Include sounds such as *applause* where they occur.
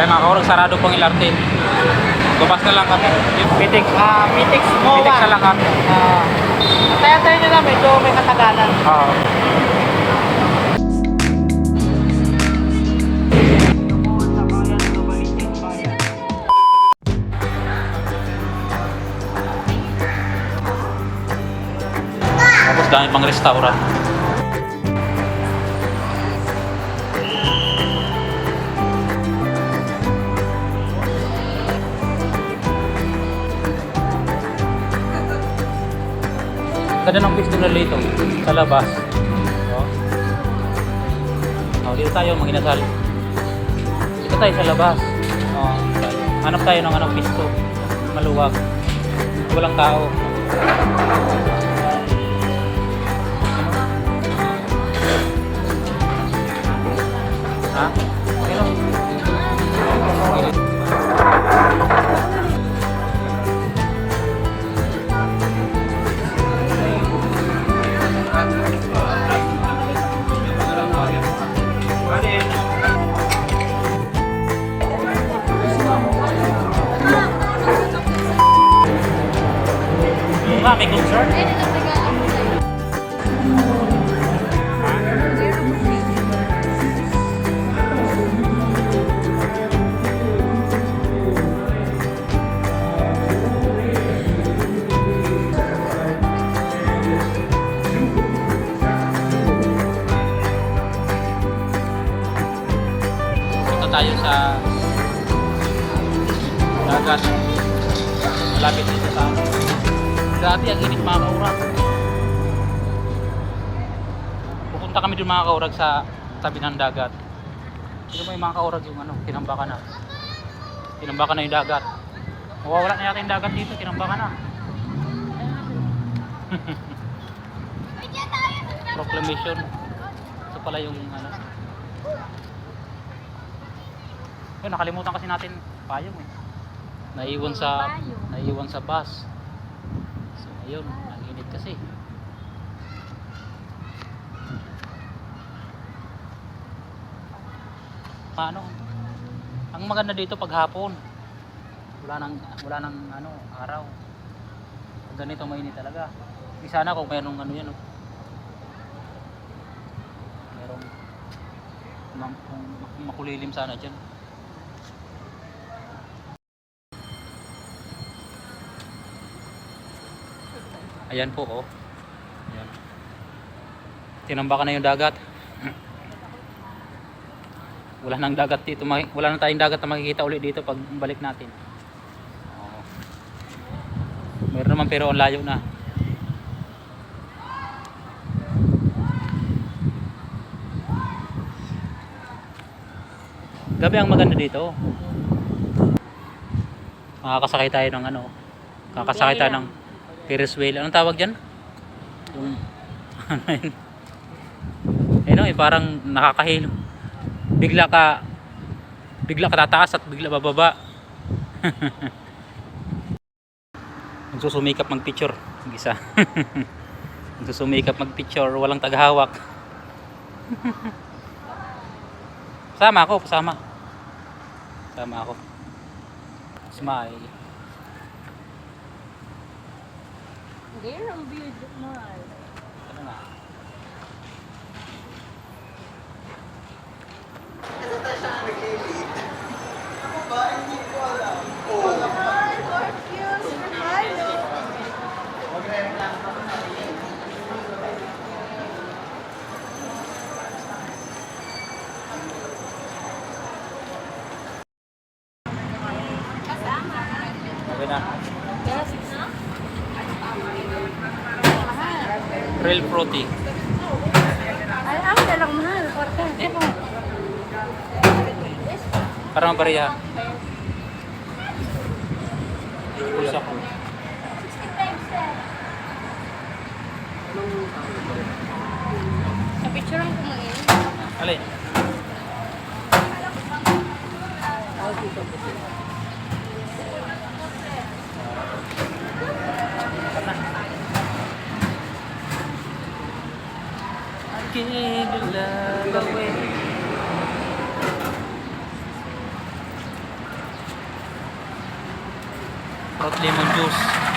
Kaya mga kaurag, sarado pong LRT. Bukas na lang kami. Yung pitik. Ah, Pitix Mova. Pitik na lang kami. Ah. Tayo-tayo nyo na, medyo may katagalan. Oo. Tapos dami pang restaurant. Ganda ng pisto na sa labas. Oh. Oh, dito tayo maginasal. Dito tayo sa labas. Oh, hanap tayo ng anong pisto. Maluwag. Walang tao. Ha? Pero, nga, may concern. Tayo sa dagat. Malapit dito sa. Dati ang init mga kaurag. Pupunta kami doon mga kaurag sa tabi ng dagat. Sino mo yung mga kaurag yung ano, tinambakan na. Tinambakan na yung dagat. Mawawala na yata yung dagat dito, tinambakan na. *laughs* Proclamation. Ito pala yung ano. Yun, nakalimutan kasi natin payong eh. Naiwan sa naiwan sa bus. So ayun, ang init kasi. Ano? Ang maganda dito pag hapon. Wala nang wala nang ano, araw. Pag ganito mainit talaga. Di sana kung mayroong ano yan, oh. Merong kung makulilim sana diyan. Ayan po oh. Ayan. Tinambakan na yung dagat. *clears throat* Wala nang dagat dito. Wala na tayong dagat na makikita ulit dito pag balik natin. Oo. Meron naman pero ang layo na. Gabi ang maganda dito. Makakasakay tayo ng ano. Kakasakay tayo ng Ferris wheel. Anong tawag dyan? Yung... *laughs* Ayun eh, parang nakakahilo. Bigla ka bigla ka tataas at bigla bababa. *laughs* Nagsusumikap mag-picture. Yung isa. Nagsusumikap *laughs* mag-picture. Walang taghawak. Sama ako, pasama. Sama ako. Smile. There ang beauty mo. Ano na? Real fruity. Ay, ako na lang mahal. Ako. Parang bariya. Pulsa ko. Sa picture ang kumain. Alin? I fade your love away. Hot lemon juice.